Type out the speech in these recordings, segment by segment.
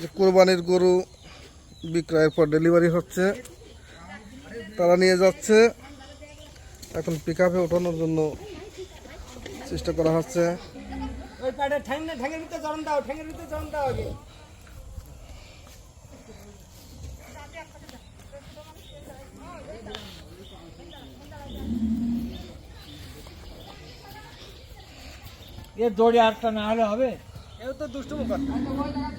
যে কোরবানির গরু বিক্রয়ের পর ডেলিভারি হচ্ছে। তারা নিয়ে যাচ্ছে। এখন পিক আপে ওঠানোর জন্য চেষ্টা করা হচ্ছে। এর দড়ি আটটা না হলে হবে? এও তো দুষ্টুমি করে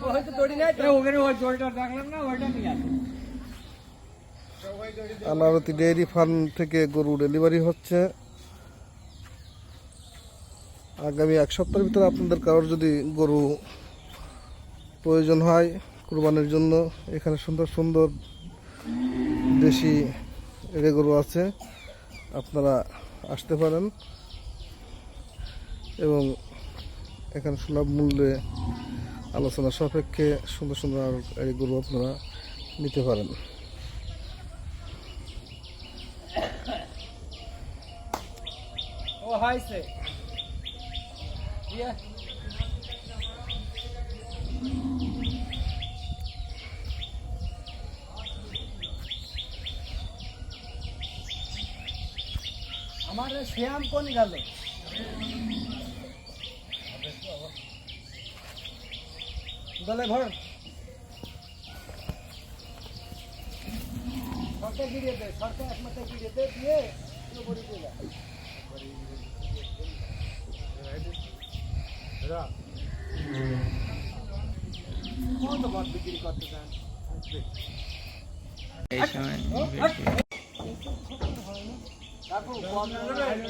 ও হয়তো দড়ি নাই তো। ওখানে ওই দড়িটা রাখলাম না ওইটা নিয়ে আসো। আনারতি ডেয়ারি ফার্ম থেকে গরু ডেলিভারি হচ্ছে। আগামী এক সপ্তাহের ভিতরে আপনাদের কারোর যদি গরু প্রয়োজন হয় কুরবানির জন্য এখানে সুন্দর সুন্দর দেশি এড়ে গরু আছে আপনারা আসতে পারেন। এবং এখানে সুলভ মূল্যে আলোচনা সাপেক্ষে সুন্দর সুন্দর গরু আপনারা নিতে পারেন। আমার শ্যাম কোন গেল? গলে ভর। সরকার গিরিয়ে দে সরকার একমাত্র গিরিয়ে দে দিয়ে পুরো বড়ি দিয়ে। কত বট বিক্রি করতে চান? কাকু কম না দেবে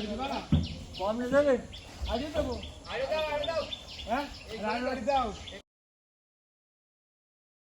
কম না দেবে। আজকে দেবো হ্যাঁ? দাও।